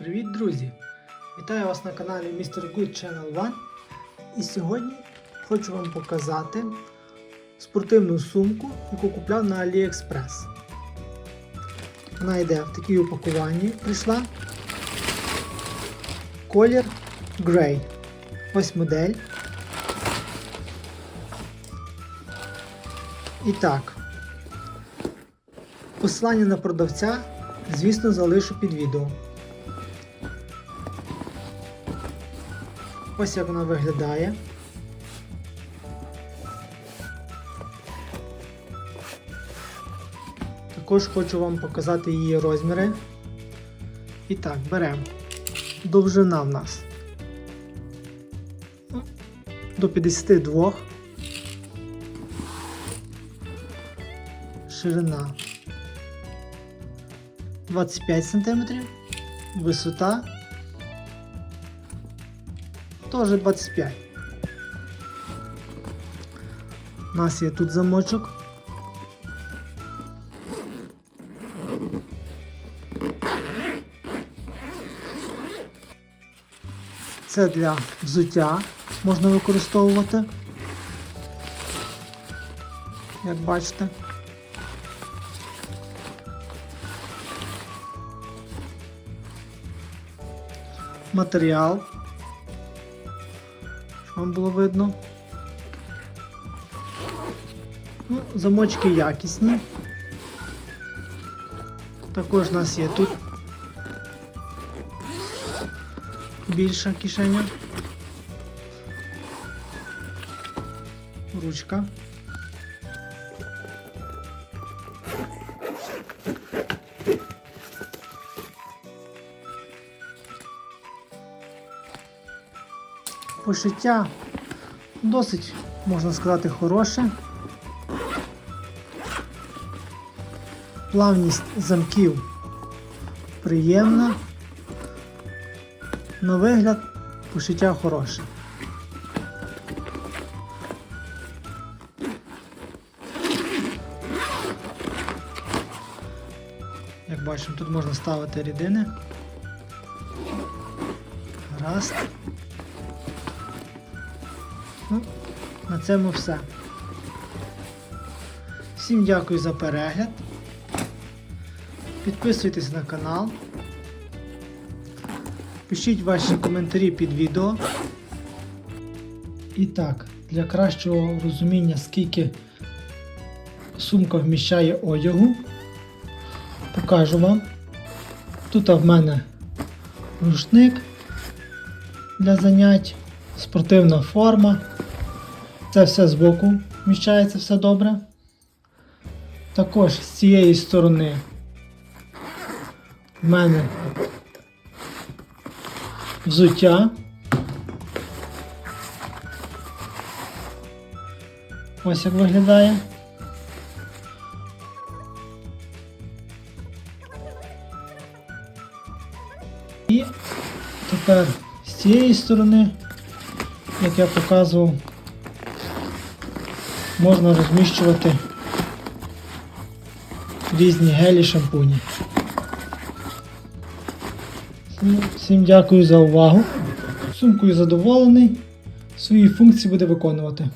Привіт, друзі! Вітаю вас на каналі Mr. Good Channel One. І сьогодні хочу вам показати спортивну сумку, яку купляв на AliExpress. Вона йде в такій упакуванні прийшла. Колір Grey. Ось модель. І так. Посилання на продавця, звісно, залишу під відео. Ось як вона виглядає. Також хочу вам показати її розміри. І так, беремо. Довжина в нас до 52. Ширина 25 см, висота теж 25. У нас є тут замочок. Це для взуття можна використовувати. Як бачите. Матеріал вам було видно. Ну, Замочки якісні. Також у нас є тут більша кишеня. Ручка. Пошиття досить, можна сказати, хороше. Плавність замків приємна. На вигляд пошиття хороше. Як бачимо, тут можна ставити рідини. Гаразд. Ну, на цьому все. Всім дякую за перегляд. Підписуйтесь на канал. Пишіть ваші коментарі під відео. І так, для кращого розуміння, скільки сумка вміщає одягу, покажу вам. Тут в мене рушник для занять, спортивна форма. Це все збоку вміщається все добре. Також з цієї сторони в мене взуття. Ось як виглядає. І тепер з цієї сторони, як я показував, можна розміщувати різні гелі шампуні. Всім- дякую за увагу. Сумкою задоволений. Свої функції буде виконувати.